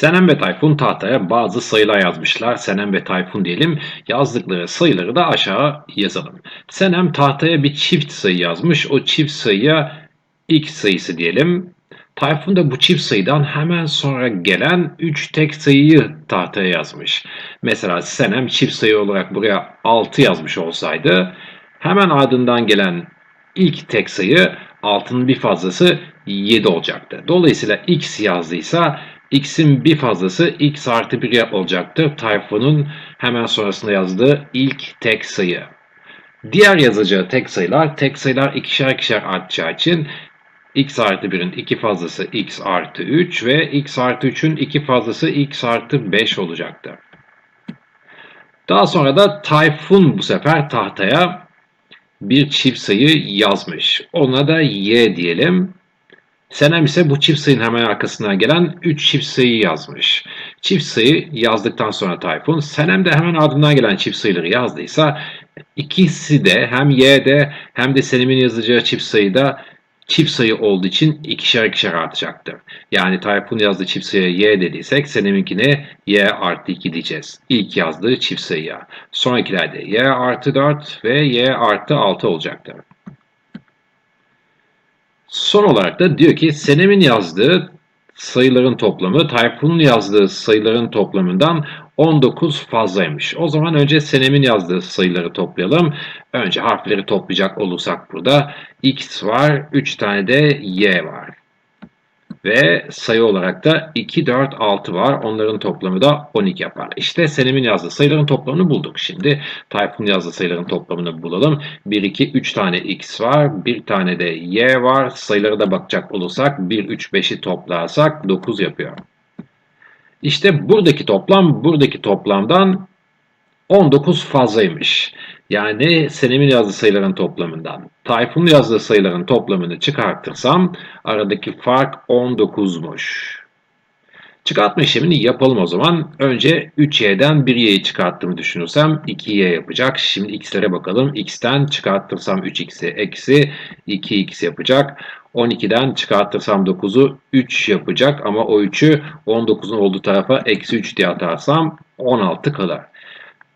Senem ve Tayfun tahtaya bazı sayılar yazmışlar. Senem ve Tayfun diyelim. Yazdıkları sayıları da aşağı yazalım. Senem tahtaya bir çift sayı yazmış. O çift sayıya x sayısı diyelim. Tayfun da bu çift sayıdan hemen sonra gelen 3 tek sayıyı tahtaya yazmış. Mesela Senem çift sayı olarak buraya 6 yazmış olsaydı hemen ardından gelen ilk tek sayı 6'nın bir fazlası 7 olacaktı. Dolayısıyla x yazdıysa x'in bir fazlası x artı 1 olacaktır. Tayfun'un hemen sonrasında yazdığı ilk tek sayı. Diğer yazacağı tek sayılar, tek sayılar ikişer ikişer artacağı için x artı 1'in 2 fazlası x artı 3 ve x artı 3'ün 2 fazlası x artı 5 olacaktır. Daha sonra da Tayfun bu sefer tahtaya bir çift sayı yazmış. Ona da y diyelim. Senem ise bu çift sayının hemen arkasına gelen 3 çift sayı yazmış. Çift sayı yazdıktan sonra Tayfun, Senem de hemen ardından gelen çift sayıları yazdıysa ikisi de hem y'de hem de Senem'in yazacağı çift sayıda çift sayı olduğu için ikişer ikişer artacaktır. Yani Tayfun yazdığı çift sayıya y dediysek Senem'inkine y artı 2 diyeceğiz. İlk yazdığı çift sayıya. Sonrakilerde y artı 4 ve y artı 6 olacaktır. Son olarak da diyor ki Senem'in yazdığı sayıların toplamı Tayfun'un yazdığı sayıların toplamından 19 fazlaymış. O zaman önce Senem'in yazdığı sayıları toplayalım. Önce harfleri toplayacak olursak burada x var, 3 tane de y var. Ve sayı olarak da 2, 4, 6 var. Onların toplamı da 12 yapar. İşte Senem'in yazdığı sayıların toplamını bulduk. Şimdi Tayfun yazdığı sayıların toplamını bulalım. 1, 2, 3 tane x var. 1 tane de y var. Sayılara da bakacak olursak 1, 3, 5'i toplarsak 9 yapıyor. İşte buradaki toplam buradaki toplamdan 19 fazlaymış. Yani Senem'in yazdığı sayıların toplamından Tayfun'un yazdığı sayıların toplamını çıkartırsam aradaki fark 19'muş. Çıkartma işlemini yapalım o zaman. Önce 3y'den 1y'yi çıkarttığımı düşünürsem 2y yapacak. Şimdi x'lere bakalım. x'ten çıkartırsam 3x'i eksi 2x yapacak. 12'den çıkartırsam 9'u 3 yapacak ama o 3'ü 19'un olduğu tarafa eksi 3 diye atarsam 16 kalır.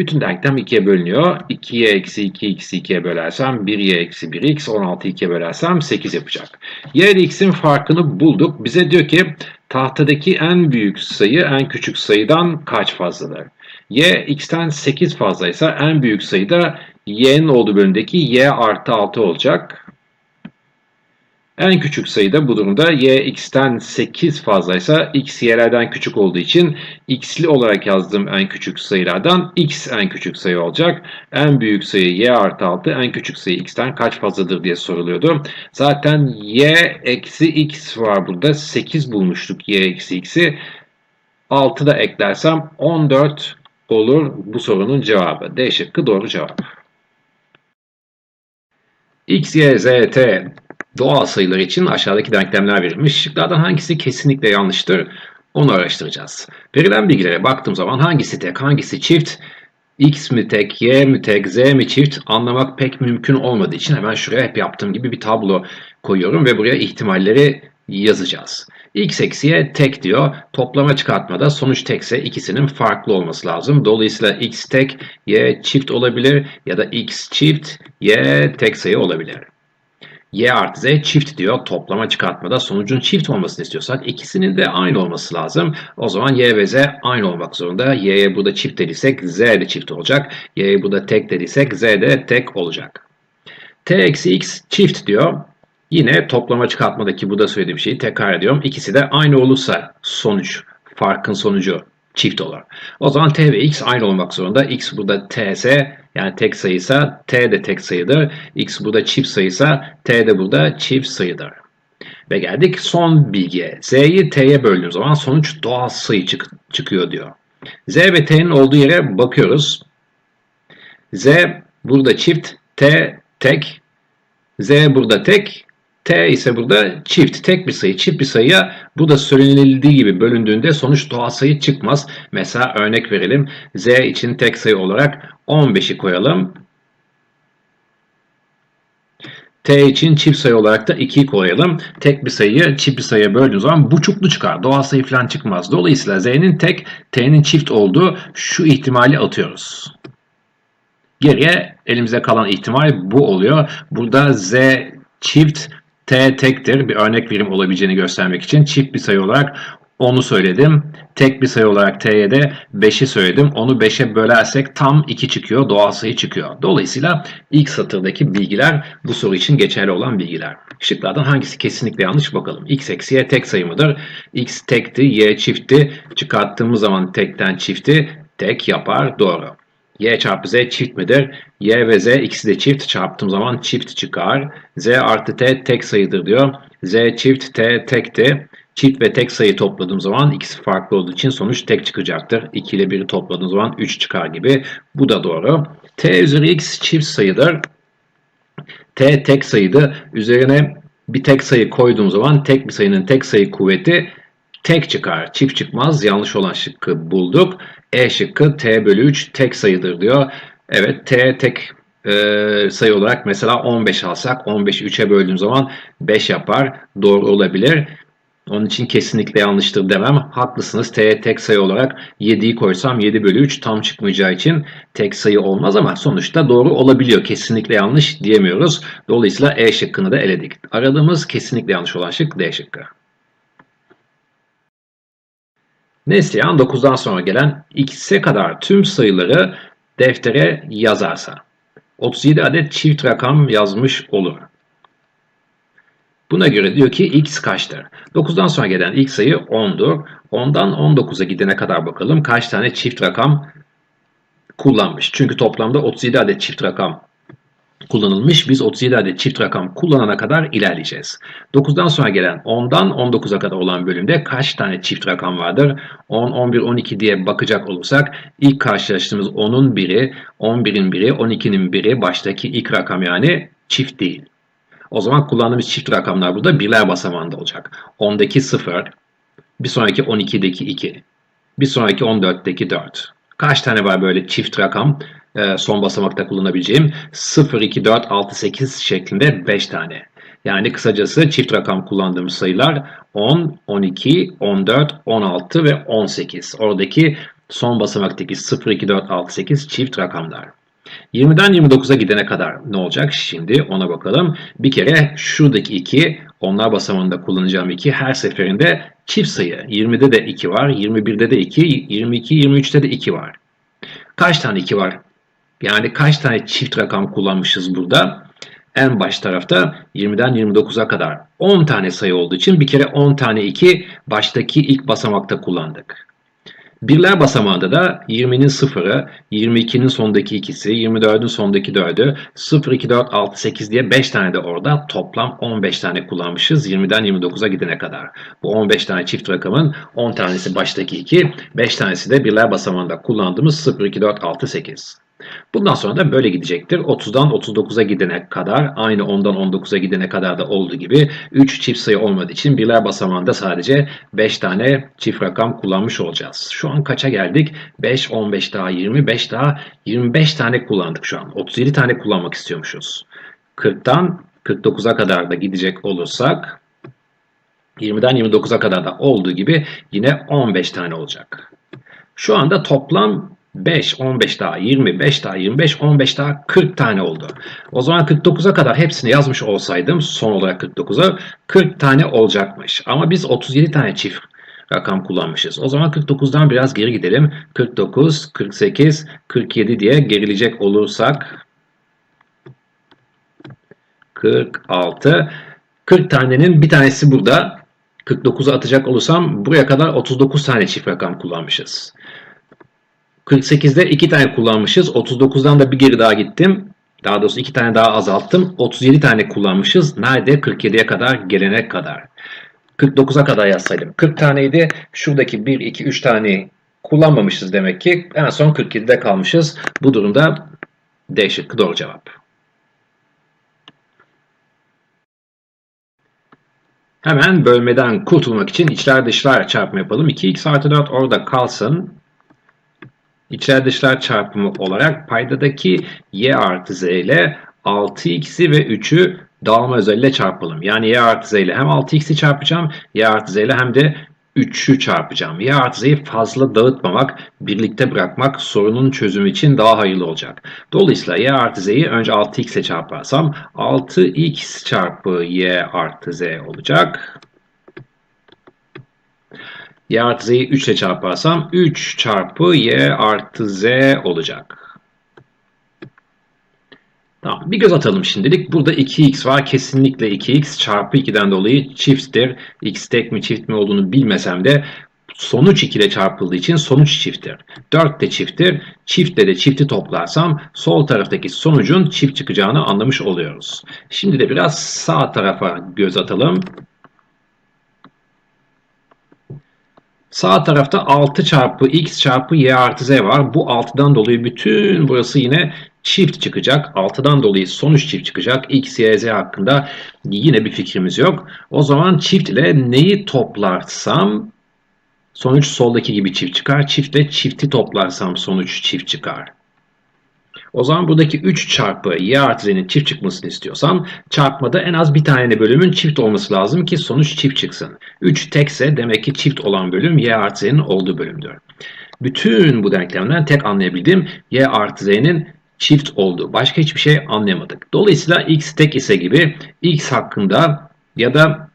Bütün denklem 2'ye bölünüyor. 2y eksi 2x 2'ye bölersem 1y eksi 1x 16 2'ye bölersem 8 yapacak. Y ile x'in farkını bulduk. Bize diyor ki tahtadaki en büyük sayı en küçük sayıdan kaç fazladır? y x'ten 8 fazlaysa en büyük sayı da y'nin olduğu bölümdeki y artı 6 olacak. En küçük sayı da bu durumda y x'ten 8 fazlaysa x y'lerden küçük olduğu için x'li olarak yazdığım en küçük sayılardan x en küçük sayı olacak. En büyük sayı y artı 6 en küçük sayı x'ten kaç fazladır diye soruluyordu. Zaten y eksi x var burada 8 bulmuştuk y eksi x'i. 6 da eklersem 14 olur bu sorunun cevabı. D şıkkı doğru cevap. X, Y, Z, T doğal sayılar için aşağıdaki denklemler verilmiş. Şıklardan hangisi kesinlikle yanlıştır? Onu araştıracağız. Verilen bilgilere baktığım zaman hangisi tek, hangisi çift, x mi tek, y mi tek, z mi çift anlamak pek mümkün olmadığı için hemen şuraya hep yaptığım gibi bir tablo koyuyorum ve buraya ihtimalleri yazacağız. x eksi y tek diyor. Toplama çıkartmada sonuç tekse ikisinin farklı olması lazım. Dolayısıyla x tek, y çift olabilir ya da x çift, y tek sayı olabilir y artı z çift diyor. Toplama çıkartmada sonucun çift olmasını istiyorsak ikisinin de aynı olması lazım. O zaman y ve z aynı olmak zorunda. y'ye burada çift dediysek z de çift olacak. y'ye burada tek dediysek z de tek olacak. t eksi x çift diyor. Yine toplama çıkartmadaki bu da söylediğim şeyi tekrar ediyorum. İkisi de aynı olursa sonuç, farkın sonucu çift olur. O zaman t ve x aynı olmak zorunda. x burada t ise yani tek sayıysa t de tek sayıdır. x burada çift sayıysa t de burada çift sayıdır. Ve geldik son bilgiye. z'yi t'ye böldüğüm zaman sonuç doğal sayı çık çıkıyor diyor. z ve t'nin olduğu yere bakıyoruz. z burada çift, t tek, z burada tek, T ise burada çift, tek bir sayı, çift bir sayıya bu da söylenildiği gibi bölündüğünde sonuç doğal sayı çıkmaz. Mesela örnek verelim. Z için tek sayı olarak 15'i koyalım. T için çift sayı olarak da 2'yi koyalım. Tek bir sayıyı çift bir sayıya böldüğümüz zaman buçuklu çıkar. Doğal sayı falan çıkmaz. Dolayısıyla Z'nin tek, T'nin çift olduğu şu ihtimali atıyoruz. Geriye elimize kalan ihtimal bu oluyor. Burada Z çift, T tektir. Bir örnek verim olabileceğini göstermek için çift bir sayı olarak onu söyledim. Tek bir sayı olarak T'ye de 5'i söyledim. Onu 5'e bölersek tam 2 çıkıyor. Doğal sayı çıkıyor. Dolayısıyla ilk satırdaki bilgiler bu soru için geçerli olan bilgiler. Şıklardan hangisi kesinlikle yanlış bakalım. X eksi Y tek sayı mıdır? X tekti, Y çiftti. Çıkarttığımız zaman tekten çifti tek yapar. Doğru. Y çarpı Z çift midir? Y ve Z ikisi de çift. Çarptığım zaman çift çıkar. Z artı T tek sayıdır diyor. Z çift T tekti. Çift ve tek sayı topladığım zaman ikisi farklı olduğu için sonuç tek çıkacaktır. 2 ile 1'i topladığım zaman 3 çıkar gibi. Bu da doğru. T üzeri x çift sayıdır. T tek sayıdı. Üzerine bir tek sayı koyduğum zaman tek bir sayının tek sayı kuvveti tek çıkar. Çift çıkmaz. Yanlış olan şıkkı bulduk. E şıkkı T bölü 3 tek sayıdır diyor. Evet T tek e, sayı olarak mesela 15 alsak 15'i 3'e böldüğüm zaman 5 yapar. Doğru olabilir. Onun için kesinlikle yanlıştır demem. Haklısınız. T'ye tek sayı olarak 7'yi koysam 7 bölü 3 tam çıkmayacağı için tek sayı olmaz ama sonuçta doğru olabiliyor. Kesinlikle yanlış diyemiyoruz. Dolayısıyla E şıkkını da eledik. Aradığımız kesinlikle yanlış olan şık D şıkkı. Neslihan 9'dan sonra gelen x'e kadar tüm sayıları deftere yazarsa 37 adet çift rakam yazmış olur. Buna göre diyor ki x kaçtır? 9'dan sonra gelen ilk sayı 10'dur. 10'dan 19'a gidene kadar bakalım kaç tane çift rakam kullanmış. Çünkü toplamda 37 adet çift rakam kullanılmış. Biz 37 adet çift rakam kullanana kadar ilerleyeceğiz. 9'dan sonra gelen 10'dan 19'a kadar olan bölümde kaç tane çift rakam vardır? 10, 11, 12 diye bakacak olursak ilk karşılaştığımız 10'un biri, 11'in biri, 12'nin biri baştaki ilk rakam yani çift değil. O zaman kullandığımız çift rakamlar burada birler basamağında olacak. 10'daki 0, bir sonraki 12'deki 2, bir sonraki 14'teki 4. Kaç tane var böyle çift rakam son basamakta kullanabileceğim? 0, 2, 4, 6, 8 şeklinde 5 tane. Yani kısacası çift rakam kullandığımız sayılar 10, 12, 14, 16 ve 18. Oradaki son basamaktaki 0, 2, 4, 6, 8 çift rakamlar. 20'den 29'a gidene kadar ne olacak? Şimdi ona bakalım. Bir kere şuradaki 2, onlar basamağında kullanacağım 2 her seferinde çift sayı. 20'de de 2 var, 21'de de 2, 22, 23'te de 2 var. Kaç tane 2 var? Yani kaç tane çift rakam kullanmışız burada? En baş tarafta 20'den 29'a kadar 10 tane sayı olduğu için bir kere 10 tane 2 baştaki ilk basamakta kullandık. Birler basamağında da 20'nin sıfırı, 22'nin sondaki ikisi, 24'ün sondaki 4'ü, 0, 2, 4, 6, 8 diye 5 tane de orada toplam 15 tane kullanmışız 20'den 29'a gidene kadar. Bu 15 tane çift rakamın 10 tanesi baştaki 2, 5 tanesi de birler basamağında kullandığımız 0, 2, 4, 6, 8. Bundan sonra da böyle gidecektir. 30'dan 39'a gidene kadar aynı 10'dan 19'a gidene kadar da olduğu gibi 3 çift sayı olmadığı için birler basamağında sadece 5 tane çift rakam kullanmış olacağız. Şu an kaça geldik? 5, 15 daha 25 daha 25 tane kullandık şu an. 37 tane kullanmak istiyormuşuz. 40'tan 49'a kadar da gidecek olursak 20'den 29'a kadar da olduğu gibi yine 15 tane olacak. Şu anda toplam 5, 15 daha 25 daha 25, 15 daha 40 tane oldu. O zaman 49'a kadar hepsini yazmış olsaydım son olarak 49'a 40 tane olacakmış. Ama biz 37 tane çift rakam kullanmışız. O zaman 49'dan biraz geri gidelim. 49, 48, 47 diye gerilecek olursak 46, 40 tanenin bir tanesi burada. 49'u atacak olursam buraya kadar 39 tane çift rakam kullanmışız. 48'de 2 tane kullanmışız. 39'dan da bir geri daha gittim. Daha doğrusu 2 tane daha azalttım. 37 tane kullanmışız. Nerede? 47'ye kadar gelene kadar. 49'a kadar yazsaydım. 40 taneydi. Şuradaki 1, 2, 3 tane kullanmamışız demek ki. En son 47'de kalmışız. Bu durumda D şıkkı doğru cevap. Hemen bölmeden kurtulmak için içler dışlar çarpımı yapalım. 2x artı 4 orada kalsın. İçler dışlar çarpımı olarak paydadaki y artı z ile 6x'i ve 3'ü dağılma özelliğiyle çarpalım. Yani y artı z ile hem 6x'i çarpacağım, y artı z ile hem de 3'ü çarpacağım. Y artı z'yi fazla dağıtmamak, birlikte bırakmak sorunun çözümü için daha hayırlı olacak. Dolayısıyla y artı z'yi önce 6x ile çarparsam 6x çarpı y artı z olacak. Y artı z'yi 3 ile çarparsam 3 çarpı y artı z olacak. Tamam bir göz atalım şimdilik. Burada 2x var. Kesinlikle 2x çarpı 2'den dolayı çifttir. x tek mi çift mi olduğunu bilmesem de sonuç 2 ile çarpıldığı için sonuç çifttir. 4 de çifttir. Çiftle de çifti toplarsam sol taraftaki sonucun çift çıkacağını anlamış oluyoruz. Şimdi de biraz sağ tarafa göz atalım. Sağ tarafta 6 çarpı x çarpı y artı z var. Bu 6'dan dolayı bütün burası yine çift çıkacak. 6'dan dolayı sonuç çift çıkacak. X, Y, Z hakkında yine bir fikrimiz yok. O zaman çift ile neyi toplarsam sonuç soldaki gibi çift çıkar. Çiftle çifti toplarsam sonuç çift çıkar. O zaman buradaki 3 çarpı y artı z'nin çift çıkmasını istiyorsam çarpmada en az bir tane bölümün çift olması lazım ki sonuç çift çıksın. 3 tekse demek ki çift olan bölüm y artı z'nin olduğu bölümdür. Bütün bu denklemden tek anlayabildiğim y artı z'nin çift oldu. Başka hiçbir şey anlayamadık. Dolayısıyla x tek ise gibi x hakkında ya da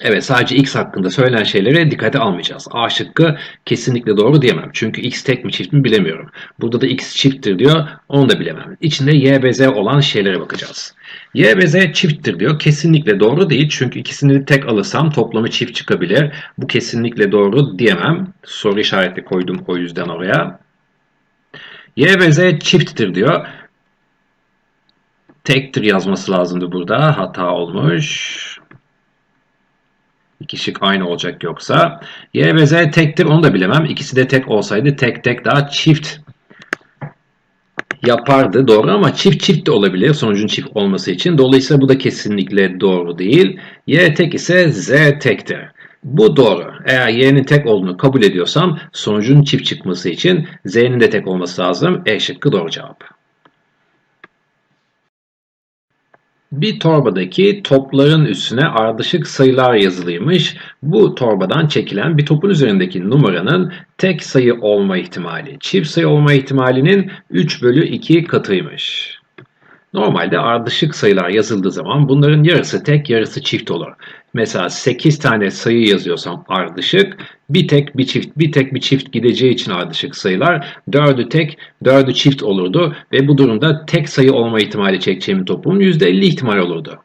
Evet sadece x hakkında söylenen şeylere dikkate almayacağız. A şıkkı kesinlikle doğru diyemem. Çünkü x tek mi çift mi bilemiyorum. Burada da x çifttir diyor. Onu da bilemem. İçinde y ve z olan şeylere bakacağız. Y ve z çifttir diyor. Kesinlikle doğru değil. Çünkü ikisini tek alırsam toplamı çift çıkabilir. Bu kesinlikle doğru diyemem. Soru işareti koydum o yüzden oraya. Y ve Z çifttir diyor. Tektir yazması lazımdı burada. Hata olmuş. İki şık aynı olacak yoksa. Y ve Z tektir onu da bilemem. İkisi de tek olsaydı tek tek daha çift yapardı. Doğru ama çift çift de olabilir sonucun çift olması için. Dolayısıyla bu da kesinlikle doğru değil. Y tek ise Z tektir. Bu doğru. Eğer y'nin tek olduğunu kabul ediyorsam sonucun çift çıkması için z'nin de tek olması lazım. E şıkkı doğru cevap. Bir torbadaki topların üstüne ardışık sayılar yazılıymış. Bu torbadan çekilen bir topun üzerindeki numaranın tek sayı olma ihtimali, çift sayı olma ihtimalinin 3 bölü 2 katıymış. Normalde ardışık sayılar yazıldığı zaman bunların yarısı tek yarısı çift olur. Mesela 8 tane sayı yazıyorsam ardışık, bir tek bir çift, bir tek bir çift gideceği için ardışık sayılar 4'ü tek, 4'ü çift olurdu ve bu durumda tek sayı olma ihtimali çekeceğim topumun %50 ihtimal olurdu.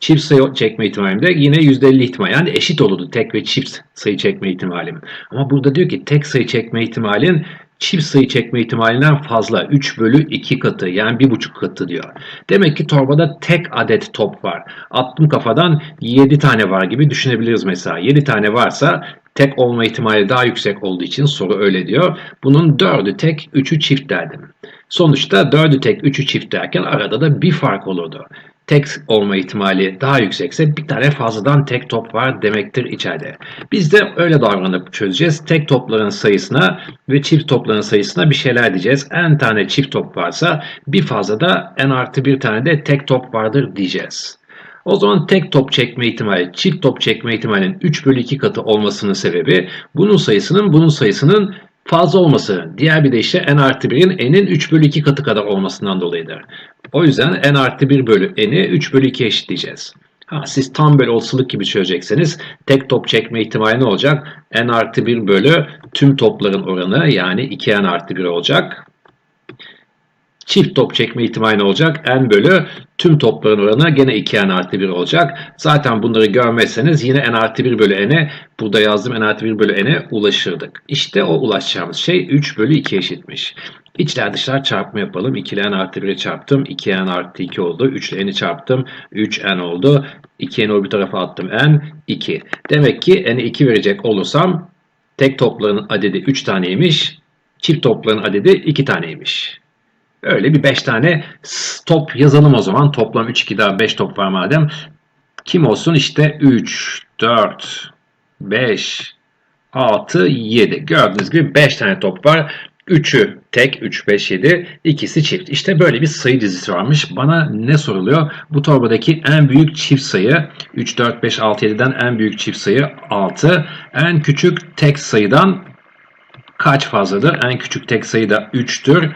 Çift sayı çekme ihtimalim de yine %50 ihtimal. Yani eşit olurdu tek ve çift sayı çekme ihtimalim. Ama burada diyor ki tek sayı çekme ihtimalin çift sayı çekme ihtimalinden fazla 3 bölü 2 katı yani 1,5 katı diyor. Demek ki torbada tek adet top var. Attım kafadan 7 tane var gibi düşünebiliriz mesela. 7 tane varsa tek olma ihtimali daha yüksek olduğu için soru öyle diyor. Bunun 4'ü tek 3'ü çift derdim. Sonuçta 4'ü tek 3'ü çift derken arada da bir fark olurdu tek olma ihtimali daha yüksekse bir tane fazladan tek top var demektir içeride. Biz de öyle davranıp çözeceğiz. Tek topların sayısına ve çift topların sayısına bir şeyler diyeceğiz. n tane çift top varsa bir fazla da n artı bir tane de tek top vardır diyeceğiz. O zaman tek top çekme ihtimali çift top çekme ihtimalinin 3 bölü 2 katı olmasının sebebi bunun sayısının bunun sayısının fazla olması. Diğer bir deyişle n artı 1'in n'in 3 bölü 2 katı kadar olmasından dolayıdır. O yüzden n artı 1 bölü n'i 3 bölü 2 eşitleyeceğiz. Ha, siz tam böyle olasılık gibi çözecekseniz tek top çekme ihtimali ne olacak? n artı 1 bölü tüm topların oranı yani 2n artı 1 olacak. Çift top çekme ihtimali olacak? n bölü tüm topların oranı gene 2n artı 1 olacak. Zaten bunları görmezseniz yine n artı 1 bölü n'e burada yazdığım n artı 1 bölü n'e ulaşırdık. İşte o ulaşacağımız şey 3 bölü 2 eşitmiş. İçler dışlar çarpma yapalım. 2 ile n artı 1'e çarptım. 2n artı 2 oldu. 3 ile n'i çarptım. 3n oldu. 2n'i o bir tarafa attım. n 2. Demek ki n'i 2 verecek olursam tek topların adedi 3 taneymiş. Çift topların adedi 2 taneymiş. Öyle bir 5 tane top yazalım o zaman. Toplam 3, 2 daha 5 top var madem. Kim olsun? İşte 3, 4, 5, 6, 7. Gördüğünüz gibi 5 tane top var. 3'ü tek 3, 5, 7 ikisi çift. İşte böyle bir sayı dizisi varmış. Bana ne soruluyor? Bu torbadaki en büyük çift sayı 3, 4, 5, 6, 7'den en büyük çift sayı 6. En küçük tek sayıdan kaç fazladır? En küçük tek sayı da 3'tür.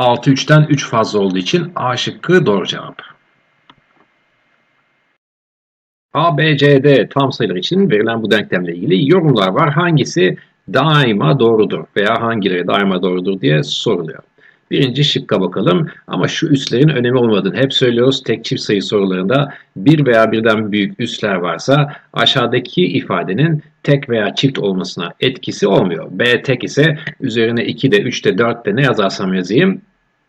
6 3'ten 3 fazla olduğu için A şıkkı doğru cevap. A, B, C, D tam sayılar için verilen bu denklemle ilgili yorumlar var. Hangisi daima doğrudur veya hangileri daima doğrudur diye soruluyor. Birinci şıkka bakalım ama şu üslerin önemi olmadığını hep söylüyoruz. Tek çift sayı sorularında bir veya birden büyük üsler varsa aşağıdaki ifadenin tek veya çift olmasına etkisi olmuyor. B tek ise üzerine 2 de 3 de 4 de ne yazarsam yazayım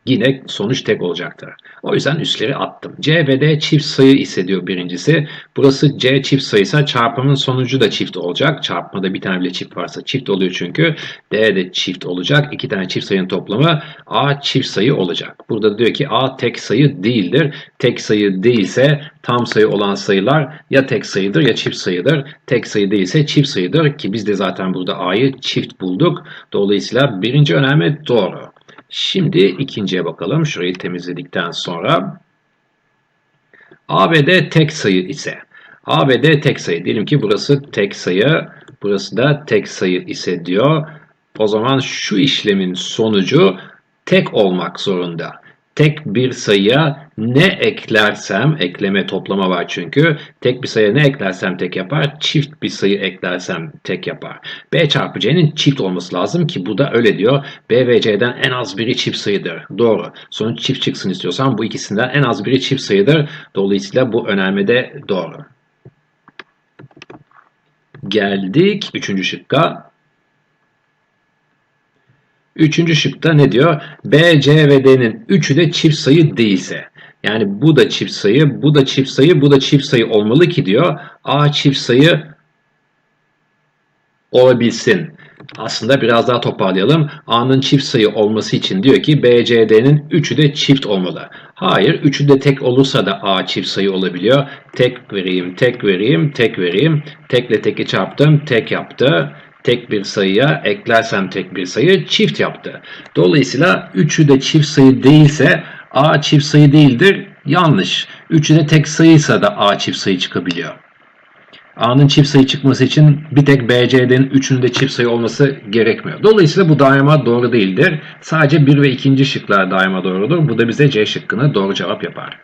yine sonuç tek olacaktır. O yüzden üsleri attım. C ve D çift sayı ise diyor birincisi. Burası C çift sayıysa çarpımın sonucu da çift olacak. Çarpmada bir tane bile çift varsa çift oluyor çünkü. D de çift olacak. İki tane çift sayının toplamı A çift sayı olacak. Burada diyor ki A tek sayı değildir. Tek sayı değilse tam sayı olan sayılar ya tek sayıdır ya çift sayıdır. Tek sayı değilse çift sayıdır ki biz de zaten burada A'yı çift bulduk. Dolayısıyla birinci önerme doğru. Şimdi ikinciye bakalım. Şurayı temizledikten sonra. A ve D tek sayı ise. A ve D tek sayı. Diyelim ki burası tek sayı. Burası da tek sayı ise diyor. O zaman şu işlemin sonucu tek olmak zorunda. Tek bir sayıya ne eklersem, ekleme toplama var çünkü. Tek bir sayıya ne eklersem tek yapar. Çift bir sayı eklersem tek yapar. B çarpı C'nin çift olması lazım ki bu da öyle diyor. B ve C'den en az biri çift sayıdır. Doğru. Sonuç çift çıksın istiyorsan bu ikisinden en az biri çift sayıdır. Dolayısıyla bu önermede doğru. Geldik üçüncü şıkka. Üçüncü şıkta ne diyor? B, C ve D'nin üçü de çift sayı değilse. Yani bu da çift sayı, bu da çift sayı, bu da çift sayı olmalı ki diyor. A çift sayı olabilsin. Aslında biraz daha toparlayalım. A'nın çift sayı olması için diyor ki B, C, D'nin üçü de çift olmalı. Hayır, üçü de tek olursa da A çift sayı olabiliyor. Tek vereyim, tek vereyim, tek vereyim. Tekle teki çarptım, tek yaptı tek bir sayıya eklersem tek bir sayı çift yaptı. Dolayısıyla üçü de çift sayı değilse A çift sayı değildir. Yanlış. Üçü de tek sayıysa da A çift sayı çıkabiliyor. A'nın çift sayı çıkması için bir tek BC'nin üçünün de çift sayı olması gerekmiyor. Dolayısıyla bu daima doğru değildir. Sadece bir ve ikinci şıklar daima doğrudur. Bu da bize C şıkkını doğru cevap yapar.